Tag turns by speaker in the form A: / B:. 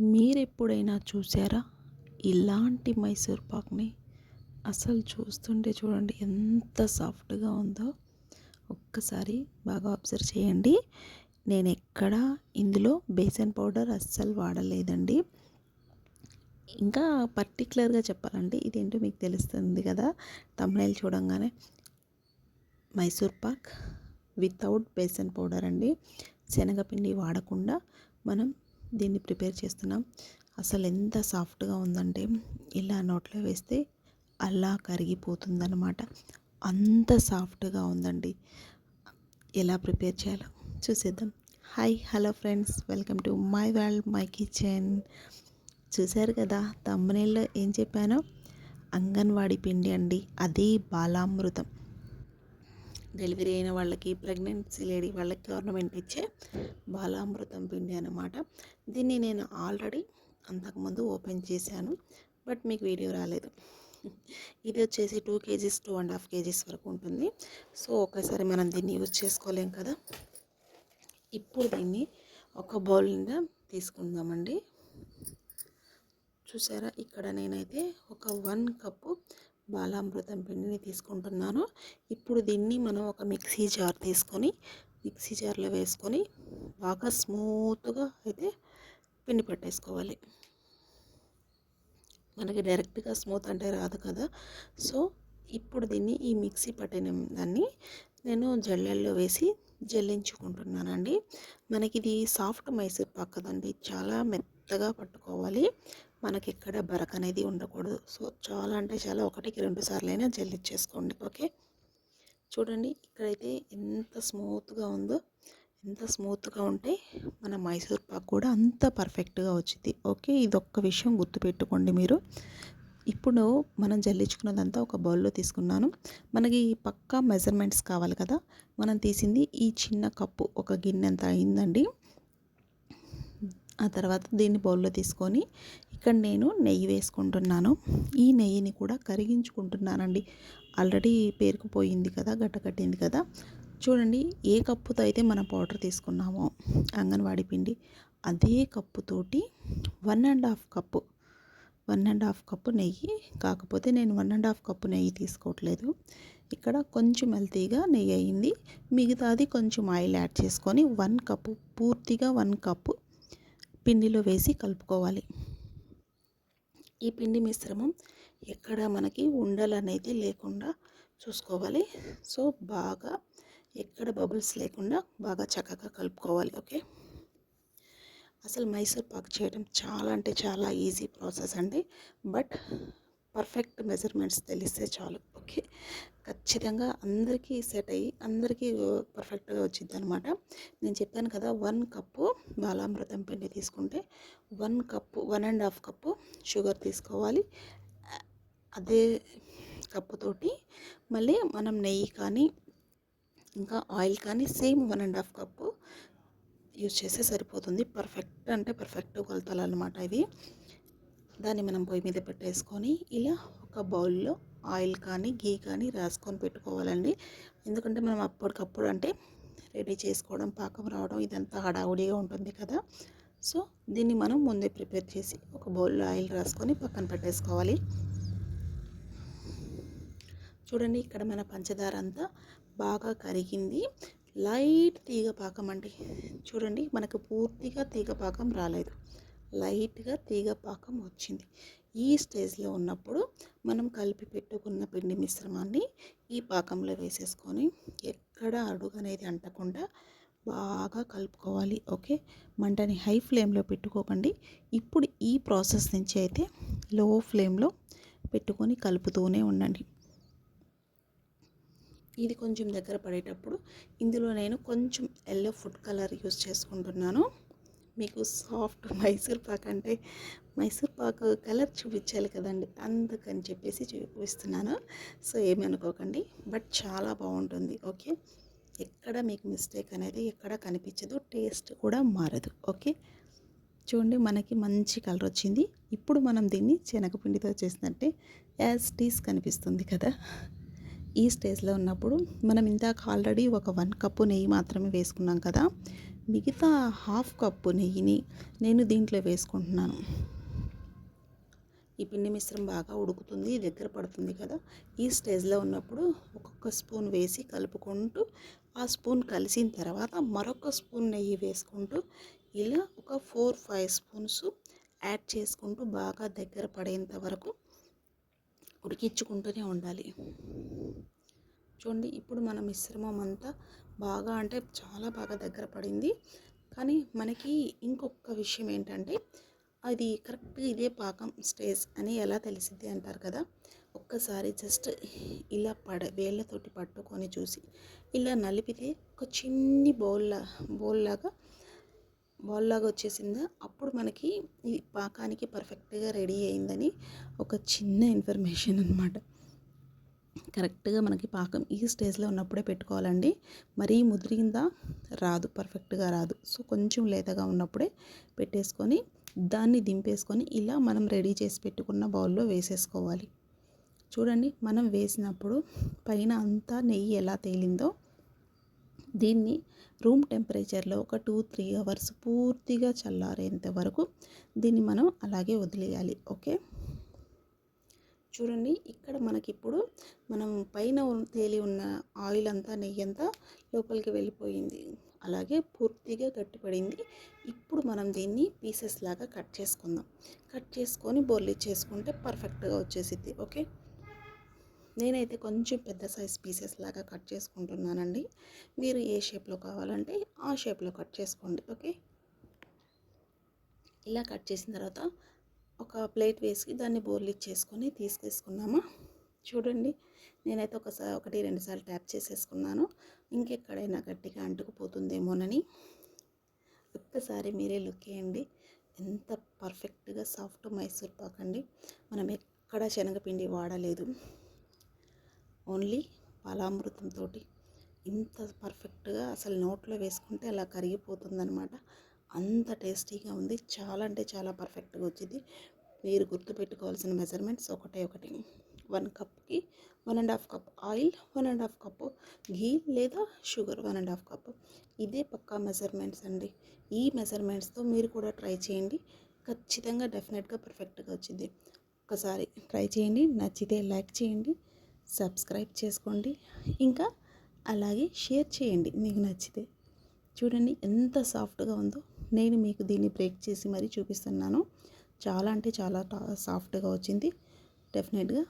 A: మీరు ఎప్పుడైనా చూసారా ఇలాంటి మైసూర్ పాక్ని అసలు చూస్తుంటే చూడండి ఎంత సాఫ్ట్గా ఉందో. ఒక్కసారి బాగా అబ్జర్వ్ చేయండి. నేను ఎక్కడ ఇందులో బేసన్ పౌడర్ అస్సలు వాడలేదండి. ఇంకా పర్టికులర్గా చెప్పాలంటే ఇదేంటో మీకు తెలుస్తుంది కదా తమిళ చూడంగానే మైసూర్ పాక్ వితౌట్ బేసన్ పౌడర్ అండి. శనగపిండి వాడకుండా మనం దీన్ని ప్రిపేర్ చేస్తున్నాం. అసలు ఎంత సాఫ్ట్గా ఉందంటే ఇలా నోట్లో వేస్తే అలా కరిగిపోతుందన్నమాట. అంత సాఫ్ట్గా ఉందండి. ఎలా ప్రిపేర్ చేయాలో చూసేద్దాం. Hi hello friends. Welcome to my world my kitchen. చూశారు కదా తమ్మనేల్లో ఏం చెప్పానో? అంగన్వాడి పిండి అండి అది బాలామృతం. డెలివరీ అయిన వాళ్ళకి ప్రెగ్నెన్సీ లేడీ వాళ్ళకి గవర్నమెంట్ ఇచ్చే బాలామృతం పిండి అనమాట దీన్ని నేను ఆల్రెడీ అంతకుముందు ఓపెన్ చేశాను బట్ మీకు వీడియో రాలేదు. ఇది వచ్చేసి two kgs two and half kgs వరకు ఉంటుంది. సో ఒకేసారి మనం దీన్ని యూజ్ చేసుకోలేం కదా. ఇప్పుడు దీన్ని ఒక బౌల్ నిండా తీసుకుందామండి. చూసారా? ఇక్కడ నేనైతే ఒక వన్ కప్పు బాలామృతం పిండిని తీసుకుంటున్నాను. ఇప్పుడు దీన్ని మనం ఒక మిక్సీ జార్ తీసుకొని మిక్సీ జార్లో వేసుకొని బాగా స్మూత్గా అయితే పిండి పట్టేసుకోవాలి. మనకి డైరెక్ట్గా స్మూత్ అంటే రాదు కదా. సో ఇప్పుడు దీన్ని ఈ మిక్సీ పట్టిన దాన్ని నేను జల్లెల్లో వేసి జల్లించుకుంటున్నానండి. మనకి ఇది సాఫ్ట్ మైసూర్ పాక్ కదండి. చాలా మెత్తగా పట్టుకోవాలి. మనకి ఇక్కడ బరక్ అనేది ఉండకూడదు. సో చాలా అంటే చాలా ఒకటికి రెండు సార్లు అయినా జల్లిచ్చేసుకోండి. ఓకే? చూడండి ఇక్కడైతే ఎంత స్మూత్గా ఉందో ఎంత స్మూత్గా ఉంటే మన మైసూర్ పాక్ కూడా అంత పర్ఫెక్ట్గా వచ్చింది ఓకే? ఇది ఒక్క విషయం గుర్తుపెట్టుకోండి మీరు. ఇప్పుడు మనం జల్లించుకున్నదంతా ఒక బౌల్లో తీసుకున్నాను. మనకి పక్కా మెజర్మెంట్స్ కావాలి కదా. మనం తీసింది ఈ చిన్న కప్పు ఒక గిన్నె అంత అయిందండి. ఆ తర్వాత దీన్ని బౌల్లో తీసుకొని ఇక్కడ నేను నెయ్యి వేసుకుంటున్నాను. ఈ నెయ్యిని కూడా కరిగించుకుంటున్నానండి. ఆల్రెడీ పేరుకుపోయింది కదా గట్ట కట్టింది కదా. చూడండి ఏ కప్పుతో అయితే మనం పౌడర్ తీసుకున్నామో అంగన్వాడీ పిండి అదే కప్పుతోటి one and half cup one and half cup నెయ్యి. కాకపోతే నేను వన్ అండ్ హాఫ్ కప్పు నెయ్యి తీసుకోవట్లేదు. ఇక్కడ కొంచెం హెల్తీగా నెయ్యి అయింది. మిగతాది కొంచెం ఆయిల్ యాడ్ చేసుకొని వన్ కప్పు పూర్తిగా వన్ కప్పు పిండిలో వేసి కలుపుకోవాలి. ఈ పిండి మిశ్రమం ఎక్కడ మనకి ఉండలు అనేది లేకుండా చూసుకోవాలి. సో బాగా ఎక్కడ బబుల్స్ లేకుండా బాగా చక్కగా కలుపుకోవాలి. ఓకే? అసలు మైసూర్ పాక్ చేయడం చాలా అంటే చాలా ఈజీ ప్రాసెస్ అండి. బట్ పర్ఫెక్ట్ మెజర్మెంట్స్ తెలిస్తే చాలు. ఓకే? ఖచ్చితంగా అందరికీ సెట్ అయ్యి అందరికీ పర్ఫెక్ట్గా వచ్చింది అనమాట నేను చెప్పాను కదా వన్ కప్పు బాలామృతం పిండి తీసుకుంటే one cup one and half cup sugar తీసుకోవాలి. అదే కప్పుతోటి మళ్ళీ మనం నెయ్యి కానీ ఇంకా ఆయిల్ కానీ same one and half cup use చేస్తే సరిపోతుంది. పర్ఫెక్ట్ అంటే పర్ఫెక్ట్ కొలతలు అనమాట ఇవి. దాన్ని మనం పొయ్యి మీద పెట్టేసుకొని ఇలా ఒక బౌల్లో ఆయిల్ కానీ గీ కానీ రాసుకొని పెట్టుకోవాలండి. ఎందుకంటే మనం అప్పటికప్పుడు అంటే రెడీ చేసుకోవడం పాకం రావడం ఇదంతా హడావుడిగా ఉంటుంది కదా. సో దీన్ని మనం ముందే ప్రిపేర్ చేసి ఒక బౌల్లో ఆయిల్ రాసుకొని పక్కన పెట్టేసుకోవాలి. చూడండి ఇక్కడ మన పంచదార అంతా బాగా కరిగింది. లైట్ తీగ పాకం అండి. చూడండి మనకు పూర్తిగా తీగ పాకం రాలేదు. లైట్గా తీగ పాకం వచ్చింది. ఈ స్టేజ్లో ఉన్నప్పుడు మనం కలిపి పెట్టుకున్న పిండి మిశ్రమాన్ని ఈ పాకంలో వేసేసుకొని ఎక్కడ అడుగు అనేది అంటకుండా బాగా కలుపుకోవాలి ఓకే? మంటని హై ఫ్లేమ్లో పెట్టుకోకండి. ఇప్పుడు ఈ ప్రాసెస్ నుంచి అయితే లో ఫ్లేమ్లో పెట్టుకొని కలుపుతూనే ఉండండి. ఇది కొంచెం దగ్గర పడేటప్పుడు ఇందులో నేను కొంచెం ఎల్లో ఫుడ్ కలర్ యూస్ చేసుకుంటున్నాను. మీకు సాఫ్ట్ మైసూర్ పాక్ అంటే మైసూర్ పాక్ కలర్ చూపించాలి కదండి. అందుకని చెప్పేసి చూపిస్తున్నాను. సో ఏమి అనుకోకండి. బట్ చాలా బాగుంటుంది. ఓకే? ఎక్కడ మీకు మిస్టేక్ అనేది ఎక్కడ కనిపించదు. టేస్ట్ కూడా మారదు. ఓకే? చూడండి మనకి మంచి కలర్ వచ్చింది. ఇప్పుడు మనం దీన్ని శనగపిండితో చేసినట్టే యాజ్ టీస్ కనిపిస్తుంది కదా. ఈ స్టేజ్లో ఉన్నప్పుడు మనం ఇందాక ఆల్రెడీ ఒక వన్ కప్పు నెయ్యి మాత్రమే వేసుకున్నాం కదా మిగతా హాఫ్ కప్పు నెయ్యిని నేను దీంట్లో వేసుకుంటున్నాను. ఈ పిండి మిశ్రం బాగా ఉడుకుతుంది దగ్గర పడుతుంది కదా. ఈ స్టేజ్లో ఉన్నప్పుడు ఒక్కొక్క స్పూన్ వేసి కలుపుకుంటూ ఆ స్పూన్ కలిసిన తర్వాత మరొక స్పూన్ నెయ్యి వేసుకుంటూ ఇలా ఒక ఫోర్ ఫైవ్ స్పూన్స్ యాడ్ చేసుకుంటూ బాగా దగ్గర పడేంత వరకు ఉడికించుకుంటూనే ఉండాలి. చూడండి ఇప్పుడు మన మిశ్రమం అంతా బాగా అంటే చాలా బాగా దగ్గర పడింది. కానీ మనకి ఇంకొక విషయం ఏంటంటే అది కరెక్ట్గా ఇదే పాకం స్టేజ్ అని ఎలా తెలిసిద్ది అంటారు కదా? ఒక్కసారి జస్ట్ ఇలా పడ వేళ్ళతోటి పట్టుకొని చూసి ఇలా నలిపితే ఒక చిన్ని బౌల్ బౌల్లాగా బాల్ లాగా వచ్చేసిందా? అప్పుడు మనకి ఈ పాకానికి పర్ఫెక్ట్గా రెడీ అయిందని ఒక చిన్న ఇన్ఫర్మేషన్ అనమాట కరెక్ట్గా మనకి పాకం ఈ స్టేజ్లో ఉన్నప్పుడే పెట్టుకోవాలండి. మరీ ముదిరిందా? రాదు పర్ఫెక్ట్గా రాదు. సో కొంచెం లేతగా ఉన్నప్పుడే పెట్టేసుకొని దాన్ని దింపేసుకొని ఇలా మనం రెడీ చేసి పెట్టుకున్న బౌల్లో వేసేసుకోవాలి. చూడండి మనం వేసినప్పుడు పైన అంతా నెయ్యి ఎలా తేలిందో దీన్ని రూమ్ టెంపరేచర్లో ఒక టూ త్రీ అవర్స్ పూర్తిగా చల్లారేంత వరకు దీన్ని మనం అలాగే వదిలేయాలి. ఓకే? చూడండి ఇక్కడ మనకిప్పుడు మనం పైన తేలి ఉన్న ఆయిల్ అంతా నెయ్యి అంతా లోపలికి వెళ్ళిపోయింది. అలాగే పూర్తిగా గట్టిపడింది. ఇప్పుడు మనం దీన్ని పీసెస్ లాగా కట్ చేసుకుందాం. కట్ చేసుకొని బోర్లు చేసుకుంటే పర్ఫెక్ట్గా వచ్చేసిద్ది. ఓకే? నేనైతే కొంచెం పెద్ద సైజ్ పీసెస్ లాగా కట్ చేసుకుంటున్నానండి. మీరు ఏ షేప్లో కావాలంటే ఆ షేప్లో కట్ చేసుకోండి ఓకే? ఇలా కట్ చేసిన తర్వాత ఒక ప్లేట్ వేసి దాన్ని బోర్లు ఇచ్చేసుకొని తీసుకేసుకున్నామా చూడండి నేనైతే ఒకసారి ఒకటి రెండుసార్లు ట్యాప్ చేసేసుకున్నాను. ఇంకెక్కడైనా గట్టిగా అంటుకుపోతుందేమోనని ఒక్కసారి మీరే లుక్ వేయండి ఎంత పర్ఫెక్ట్గా సాఫ్ట్ మైసూర్ పాక్ అండి మనం ఎక్కడ శనగపిండి వాడలేదు. ఓన్లీ పాలామృతంతో ఇంత పర్ఫెక్ట్గా అసలు నోట్లో వేసుకుంటే అలా కరిగిపోతుందనమాట అంత టేస్టీగా ఉంది. చాలా అంటే చాలా పర్ఫెక్ట్గా వచ్చింది. మీరు గుర్తుపెట్టుకోవాల్సిన మెజర్మెంట్స్ ఒకటే ఒకటి. One కప్కి one and half cup oil one and half cup ghee లేదా sugar one and half cup ఇదే పక్కా మెజర్మెంట్స్ అండి. ఈ మెజర్మెంట్స్తో మీరు కూడా ట్రై చేయండి. ఖచ్చితంగా డెఫినెట్గా పర్ఫెక్ట్గా వచ్చింది. ఒకసారి ట్రై చేయండి. నచ్చితే లైక్ చేయండి. సబ్స్క్రైబ్ చేసుకోండి. ఇంకా అలాగే షేర్ చేయండి మీకు నచ్చితే. చూడండి ఎంత సాఫ్ట్గా ఉందో. నేను మీకు దీన్ని బ్రేక్ చేసి మరీ చూపిస్తున్నాను. చాలా అంటే చాలా సాఫ్ట్గా వచ్చింది. డెఫినెట్గా